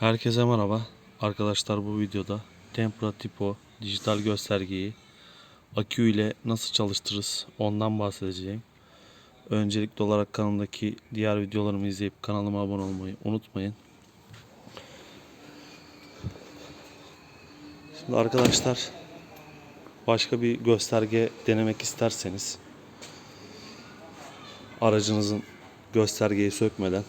Herkese merhaba. Arkadaşlar bu videoda Tempra Tipo dijital göstergeyi akü ile nasıl çalıştırırız ondan bahsedeceğim. Öncelikli olarak kanalımdaki diğer videolarımı izleyip kanalıma abone olmayı unutmayın. Şimdi arkadaşlar başka bir gösterge denemek isterseniz aracınızın göstergeyi sökmeden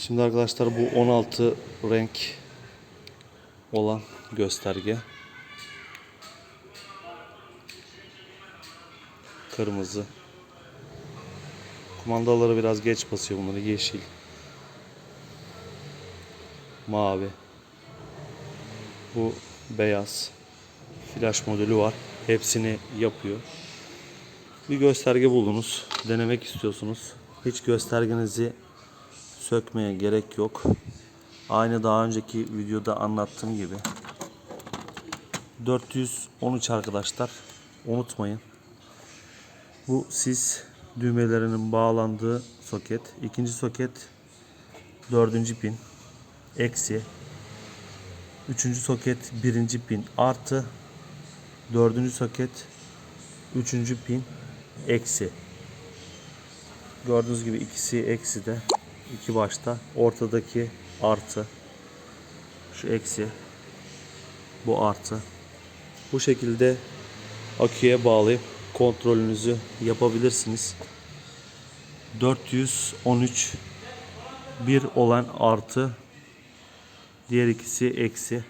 Şimdi arkadaşlar bu 16 renk olan gösterge. Kırmızı. Kumandaları biraz geç basıyor bunları. Yeşil. Mavi. Bu beyaz. Flash modülü var. Hepsini yapıyor. Bir gösterge buldunuz. Denemek istiyorsunuz. Hiç göstergenizi sökmeye gerek yok. Aynı daha önceki videoda anlattığım gibi. 413 arkadaşlar. Unutmayın. Bu sis düğmelerinin bağlandığı soket. İkinci soket dördüncü pin. Eksi. Üçüncü soket birinci pin. Artı. Dördüncü soket üçüncü pin. Eksi. Gördüğünüz gibi ikisi eksi de iki başta. Ortadaki artı. Şu eksi. Bu artı. Bu şekilde aküye bağlayıp kontrolünüzü yapabilirsiniz. 413 bir olan artı. Diğer ikisi eksi